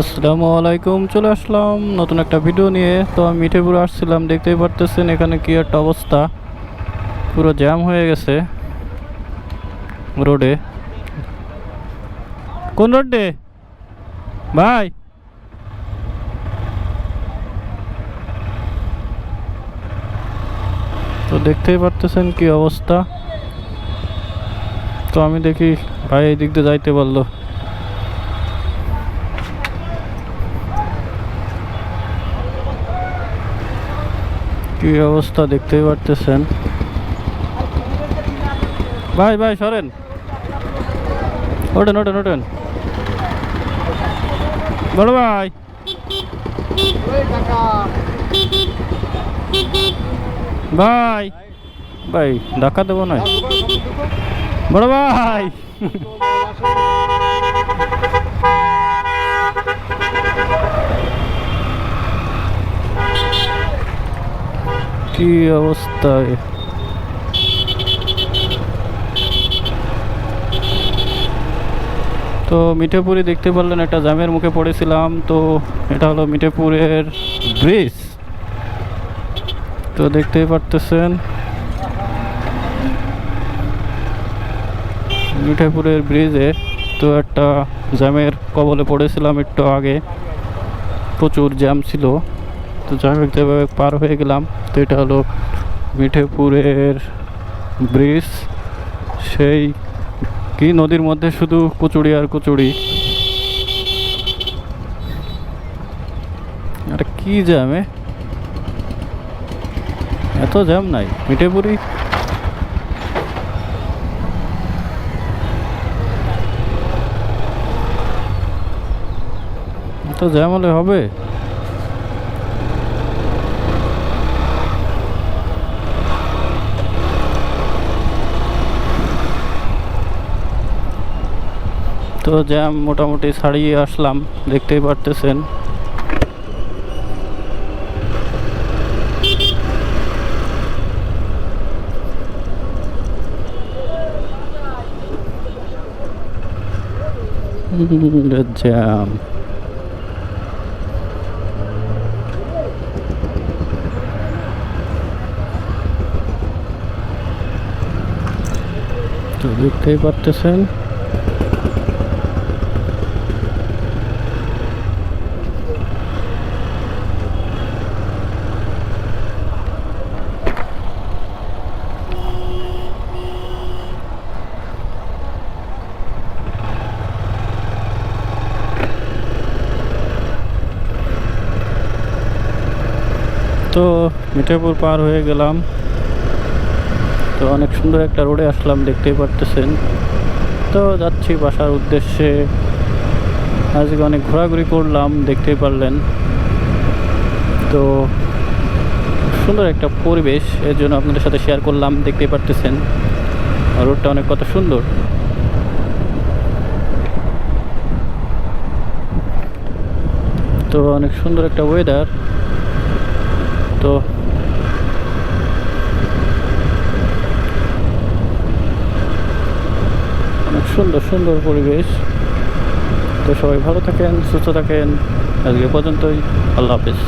আসসালামু আলাইকুম, চলে আসলাম নতুন একটা ভিডিও নিয়ে। তো আমি মিঠেপুর আসছিলাম, দেখতেই পারতেছেন এখানে কি একটা অবস্থা। পুরো জ্যাম হয়ে গেছে রোডে কোন রোডে ভাই! তো দেখতেই পারতেছেন কি অবস্থা। তো আমি দেখি ভাই এই দিক দিয়ে যাইতে পারল। কি অবস্থা দেখতেই পারতেছেন। ভাই ভাই, সরেন। ওঠেন ওঠেন ওঠেন। বড় ভাই। ভাই ভাই, ধাক্কা দেবো না বড় ভাই। কি অবস্থায় তো মিঠেপুরি দেখতে পারলেন, একটা জামের মুখে পড়েছিলাম। তো এটা হলো মিঠেপুরের ব্রিজ। তো দেখতেই পারতেছেন। মিঠাপুরের ব্রিজে তো একটা জ্যামের কবলে পড়েছিলাম একটু আগে। প্রচুর জ্যাম ছিল। তো জ্যামে পার হয়ে গেলাম। তো এটা হলো মিঠেপুরের ব্রিজ। সেই কি নদীর মধ্যে শুধু কুচুড়ি আর কুচুড়ি আরে কি জ্যামে এত জ্যাম নাই। মিঠেপুরি? তো জ্যাম হলে হবে? তো জ্যাম মোটামুটি ছাড়িয়ে আসলাম দেখতেই পারতেছেন। জ্যাম। তো দেখতেই পারতেছেন। তো মিঠাপুর পার হয়ে গেলাম। তো অনেক সুন্দর একটা রোডে আসলাম, দেখতেই পারতেছেন। তো যাচ্ছি বাসার উদ্দেশ্যে। আজকে অনেক ঘোরাঘুরি করলাম, দেখতেই পারলেন। তো সুন্দর একটা পরিবেশ, এর জন্য আপনাদের সাথে শেয়ার করলাম, দেখতেই পারতেছেন। রোডটা অনেক কত সুন্দর। তো অনেক সুন্দর একটা ওয়েদার তো অনেক সুন্দর সুন্দর পরিবেশ। তো সবাই ভালো থাকেন, সুস্থ থাকেন। আজকে পর্যন্তই। আল্লাহ হাফিজ।